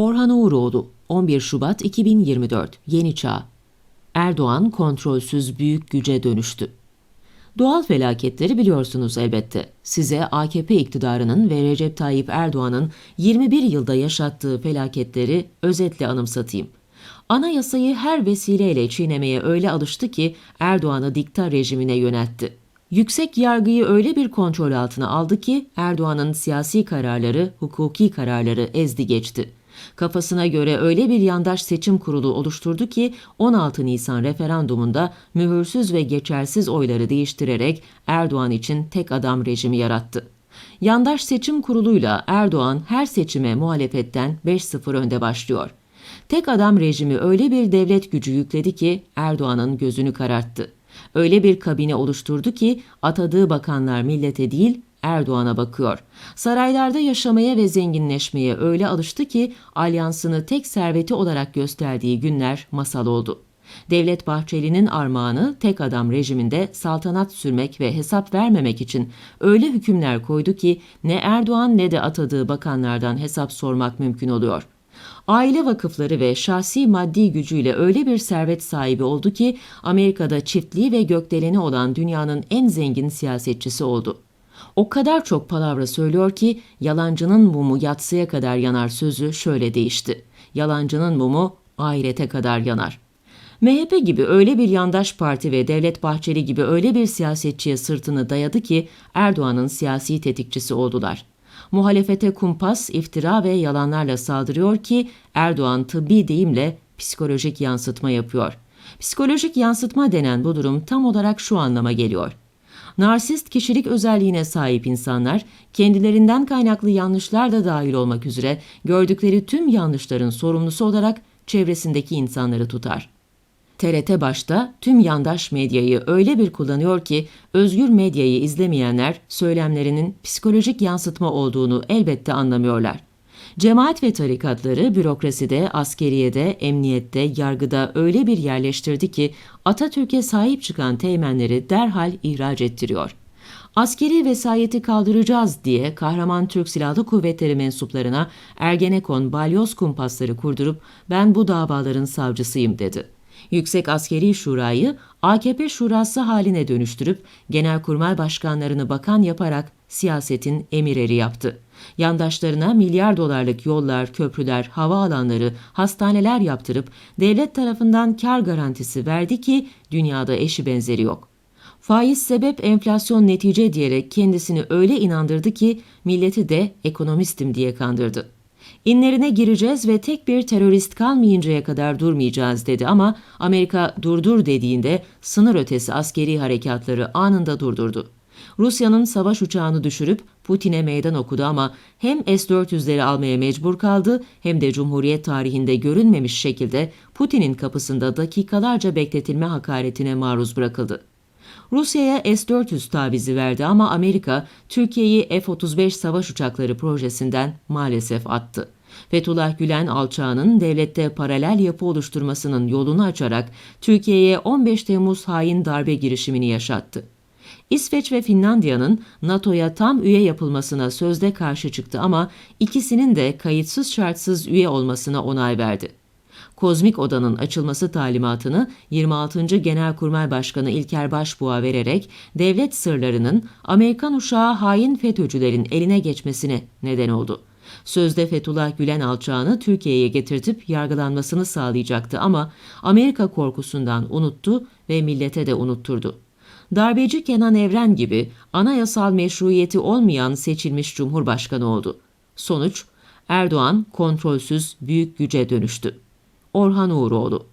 Orhan Uğuroğlu 11 Şubat 2024 Yeni Çağ Erdoğan kontrolsüz büyük güce dönüştü. Doğal felaketleri biliyorsunuz elbette. Size AKP iktidarının ve Recep Tayyip Erdoğan'ın 21 yılda yaşattığı felaketleri özetle anımsatayım. Anayasayı her vesileyle çiğnemeye öyle alıştı ki Erdoğan'ı dikta rejimine yöneltti. Yüksek yargıyı öyle bir kontrol altına aldı ki Erdoğan'ın siyasi kararları, hukuki kararları ezdi geçti. Kafasına göre öyle bir yandaş seçim kurulu oluşturdu ki 16 Nisan referandumunda mühürsüz ve geçersiz oyları değiştirerek Erdoğan için tek adam rejimi yarattı. Yandaş seçim kuruluyla Erdoğan her seçime muhalefetten 5-0 önde başlıyor. Tek adam rejimi öyle bir devlet gücü yükledi ki Erdoğan'ın gözünü kararttı. Öyle bir kabine oluşturdu ki atadığı bakanlar millete değil Erdoğan'a bakıyor. Saraylarda yaşamaya ve zenginleşmeye öyle alıştı ki alyansını tek serveti olarak gösterdiği günler masal oldu. Devlet Bahçeli'nin armağanı tek adam rejiminde saltanat sürmek ve hesap vermemek için öyle hükümler koydu ki ne Erdoğan ne de atadığı bakanlardan hesap sormak mümkün oluyor. Aile vakıfları ve şahsi maddi gücüyle öyle bir servet sahibi oldu ki Amerika'da çiftliği ve gökdeleni olan dünyanın en zengin siyasetçisi oldu. O kadar çok palavra söylüyor ki yalancının mumu yatsıya kadar yanar sözü şöyle değişti. Yalancının mumu ahirete kadar yanar. MHP gibi öyle bir yandaş parti ve Devlet Bahçeli gibi öyle bir siyasetçiye sırtını dayadı ki Erdoğan'ın siyasi tetikçisi oldular. Muhalefete kumpas, iftira ve yalanlarla saldırıyor ki Erdoğan tıbbi deyimle psikolojik yansıtma yapıyor. Psikolojik yansıtma denen bu durum tam olarak şu anlama geliyor. Narsist kişilik özelliğine sahip insanlar kendilerinden kaynaklı yanlışlar da dahil olmak üzere gördükleri tüm yanlışların sorumlusu olarak çevresindeki insanları tutar. TRT başta tüm yandaş medyayı öyle bir kullanıyor ki özgür medyayı izlemeyenler söylemlerinin psikolojik yansıtma olduğunu elbette anlamıyorlar. Cemaat ve tarikatları bürokraside, askeriyede, emniyette, yargıda öyle bir yerleştirdi ki Atatürk'e sahip çıkan teğmenleri derhal ihraç ettiriyor. Askeri vesayeti kaldıracağız diye kahraman Türk Silahlı Kuvvetleri mensuplarına Ergenekon balyoz kumpasları kurdurup ben bu davaların savcısıyım dedi. Yüksek Askeri Şura'yı AKP şurası haline dönüştürüp genelkurmay başkanlarını bakan yaparak siyasetin emireri yaptı. Yandaşlarına milyar dolarlık yollar, köprüler, havaalanları, hastaneler yaptırıp devlet tarafından kar garantisi verdi ki dünyada eşi benzeri yok. Faiz sebep enflasyon netice diyerek kendisini öyle inandırdı ki milleti de ekonomistim diye kandırdı. İnlerine gireceğiz ve tek bir terörist kalmayıncaya kadar durmayacağız dedi ama Amerika durdur dediğinde sınır ötesi askeri harekatları anında durdurdu. Rusya'nın savaş uçağını düşürüp Putin'e meydan okudu ama hem S-400'leri almaya mecbur kaldı hem de Cumhuriyet tarihinde görünmemiş şekilde Putin'in kapısında dakikalarca bekletilme hakaretine maruz bırakıldı. Rusya'ya S-400 tavizi verdi ama Amerika Türkiye'yi F-35 savaş uçakları projesinden maalesef attı. Fethullah Gülen alçağının devlette paralel yapı oluşturmasının yolunu açarak Türkiye'ye 15 Temmuz hain darbe girişimini yaşattı. İsveç ve Finlandiya'nın NATO'ya tam üye yapılmasına sözde karşı çıktı ama ikisinin de kayıtsız şartsız üye olmasına onay verdi. Kozmik Oda'nın açılması talimatını 26. Genelkurmay Başkanı İlker Başbuğ'a vererek devlet sırlarının Amerikan uşağı hain FETÖ'cülerin eline geçmesine neden oldu. Sözde Fethullah Gülen alçağını Türkiye'ye getirtip yargılanmasını sağlayacaktı ama Amerika korkusundan unuttu ve millete de unutturdu. Darbeci Kenan Evren gibi anayasal meşruiyeti olmayan seçilmiş cumhurbaşkanı oldu. Sonuç Erdoğan kontrolsüz büyük güce dönüştü. Orhan Uğuroğlu